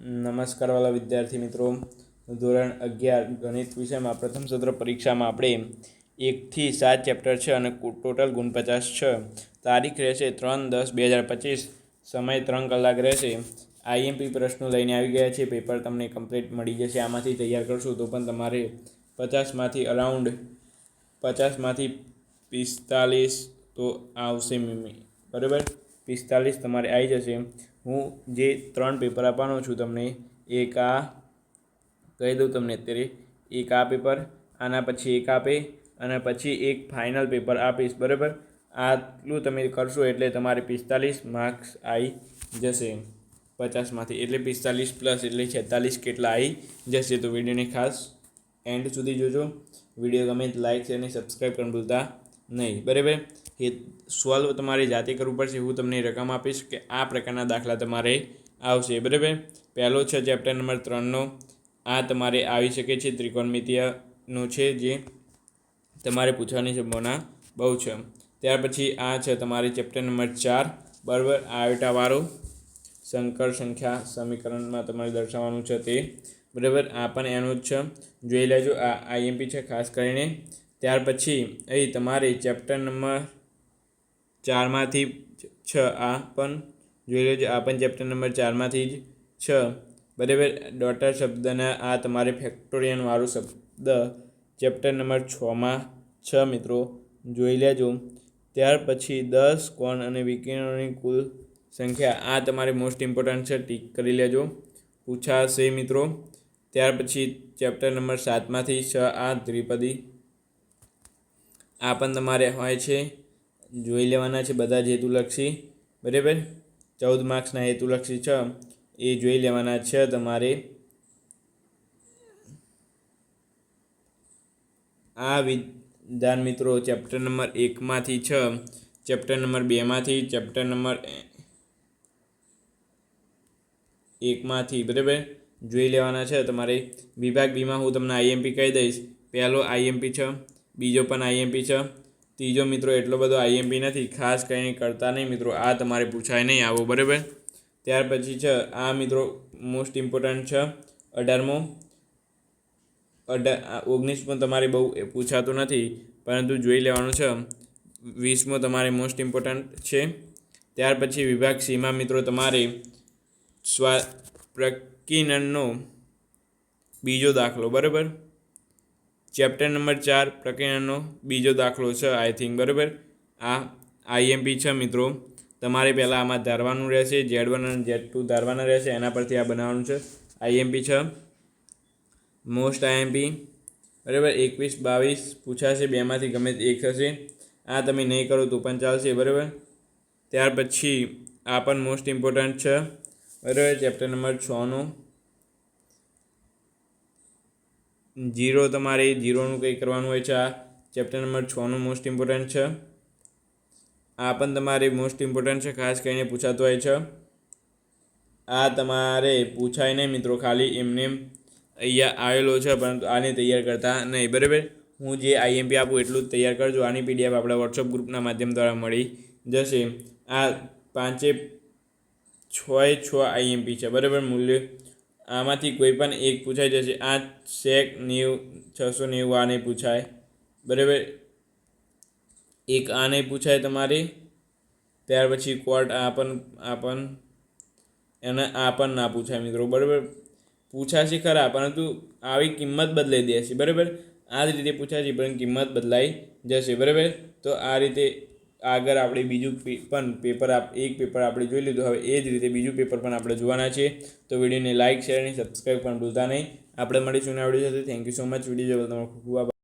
નમસ્કાર વાલા વિદ્યાર્થી મિત્રો. ધોરણ અગિયાર ગણિત વિષયમાં પ્રથમ સત્ર પરીક્ષામાં આપણે એકથી સાત ચેપ્ટર છે અને ટોટલ ગુણ પચાસ છે. તારીખ રહેશે ત્રણ દસ બે હજાર પચીસ. સમય ત્રણ કલાક રહેશે. આઈએમપી પ્રશ્નો લઈને આવી ગયા છે પેપર તમને કમ્પ્લીટ મળી જશે. આમાંથી તૈયાર કરશો તો પણ તમારે પચાસમાંથી અરાઉન્ડ પચાસમાંથી પિસ્તાલીસ તો આવશે બરાબર? પિસ્તાલીસ તમારે આવી જશે. હું જે ત્રણ પેપર આપવાનો છું તમને, એક આ, કહી દઉં તમને અત્યારે, એક આ પેપર આના પછી એક આપે, અને પછી એક ફાઇનલ પેપર આપીશ, બરાબર? આટલું તમે કરશો એટલે તમારે પિસ્તાલીસ માર્ક્સ આવી જશે. પચાસમાંથી એટલે પિસ્તાલીસ પ્લસ એટલે છેતાલીસ કેટલા આવી જશે. તો વિડીયોને ખાસ એન્ડ સુધી જોજો. વીડિયો ગમે લાઇક અને સબસ્ક્રાઈબ કરવાનું ભૂલતા નહીં. બરાબર? એ સોલ્વ તમારે જાતે કરવું પડશે હું તમને રકમ આપીશ કે આ પ્રકારના દાખલા તમારે આવશે. બરાબર? પહેલો છે ચેપ્ટર નંબર ત્રણનો. આ તમારે આવી શકે છે. ત્રિકોણમિતિયનું છે જે તમારે પૂછવાની સંભાવના બહુ છે. ત્યાર પછી આ છે તમારે ચેપ્ટર નંબર ચાર. બરાબર? આયોટાવાળો સંકર સંખ્યા સમીકરણમાં તમારે દર્શાવવાનું છે તે. બરાબર? આ પણ એનું જ છે. જોઈ લેજો. આ આઈએમપી છે ખાસ કરીને. ત્યાર પછી અહીં તમારે ચેપ્ટર નંબર ચારમાંથી છ આ પણ જોઈ લેજો, આ પણ ચેપ્ટર નંબર ચારમાંથી જ છ. બરાબર? ડોટર શબ્દના આ તમારે ફેક્ટોરિયનવાળું શબ્દ ચેપ્ટર નંબર છમાં છ મિત્રો જોઈ લેજો. ત્યાર પછી દસ, કોણ અને વિકિરણોની કુલ સંખ્યા, આ તમારે મોસ્ટ ઇમ્પોર્ટન્ટ છે, ટીક કરી લેજો. પૂછાશે મિત્રો. ત્યાર પછી ચેપ્ટર નંબર સાતમાંથી છ આ ત્રિપદી આ પણ તમારે હોય છે. જોઈ લેવાના છે બધા જ હેતુલક્ષી બરાબર? ચૌદ માર્ક્સના હેતુલક્ષી છે. એ જોઈ લેવાના છે તમારે. આ વિધાન મિત્રો ચેપ્ટર નંબર એકમાંથી છ, ચેપ્ટર નંબર બેમાંથી, ચેપ્ટર નંબર એકમાંથી, બરાબર? જોઈ લેવાના છે તમારે. વિભાગ બીમાં હું તમને આઈએમપી કહી દઈશ. પહેલો આઈએમપી છે, બીજો પણ આઈએમપી છે. ત્રીજો મિત્રો એટલો બધો આઈએમપી નથી, ખાસ કંઈ કરતા નહીં મિત્રો, આ તમારે પૂછાય નહીં આવો, બરાબર? ત્યાર પછી છે, આ મિત્રો મોસ્ટ ઇમ્પોર્ટન્ટ છે, અઢારમો. અઢાર ઓગણીસમો તમારે બહુ પૂછાતો નથી, પરંતુ જોઈ લેવાનું છે, વીસમો તમારે મોસ્ટ ઇમ્પોર્ટન્ટ છે. ત્યાર પછી વિભાગ સીમાં મિત્રો તમારે સ્વા, પ્રકિનનનો બીજો દાખલો, બરાબર? ચેપ્ટર નંબર ચાર પ્રક્રિયાનો બીજો દાખલો છે આઈ થિંક બરાબર? આ આઈએમપી છે, મિત્રો. તમારે પહેલાં આમાં ધારવાનું રહેશે ઝેડ વન અને ઝેડ ટુ ધારવાના રહેશે, એના પરથી આ બનાવવાનું છે. આઈએમપી છે. મોસ્ટ આઈએમપી બરાબર? એકવીસ, બાવીસ, પૂછાશે, બેમાંથી ગમે તે એક થશે. આ તમે નહીં કરો તો પણ ચાલશે, બરાબર? ત્યાર પછી આ પણ મોસ્ટ ઇમ્પોર્ટન્ટ છે, બરાબર? ચેપ્ટર નંબર છનું જીરો તમારે જીરોનું કંઈ કરવાનું હોય છે? આ ચેપ્ટર નંબર છનું મોસ્ટ ઇમ્પોર્ટન્ટ છે. આ પણ તમારે મોસ્ટ ઇમ્પોર્ટન્ટ છે, ખાસ કરીને પૂછાતું હોય છે. આ તમારે પૂછાય નહીં મિત્રો ખાલી એમને અહીંયા આવેલો છે, પરંતુ આને તૈયાર કરતા નહીં, બરાબર? હું જે આઈએમપી આપું એટલું જ તૈયાર કરજો. આની પીડીએફ આપણા વોટ્સઅપ ગ્રુપના માધ્યમ દ્વારા મળી જશે. આ પાંચે છ છ આઈએમપી છે, બરાબર? મૂલ્ય આમાંથી કોઈ પણ એક પૂછાઈ જશે, આ સેક નેવું, છસો નેવું આ નહીં પૂછાય. બરાબર? એક આ નહીં પૂછાય તમારે, ત્યાર પછી કોર્ટ આ પણ આ પણ એને આ પણ ના પૂછાય મિત્રો, બરાબર? પૂછાશે ખરા, પરંતુ આવી કિંમત બદલાઈ દેશે, બરાબર? આ જ રીતે પૂછાશે, પણ કિંમત બદલાઈ જશે, બરાબર? તો આ રીતે આગળ આપણે બીજું પણ પેપર આપ, એક પેપર આપણે જોઈ લીધું. હવે એ જ રીતે બીજું પેપર પણ આપણે જોવાના છે. તો વિડીયોને લાઇક શેર અને સબસ્ક્રાઈબ પણ ભૂલતા નહીં. આપણે મળીશું આવડી જશે thank you so much video જોવા તમારો ખૂબ ખૂબ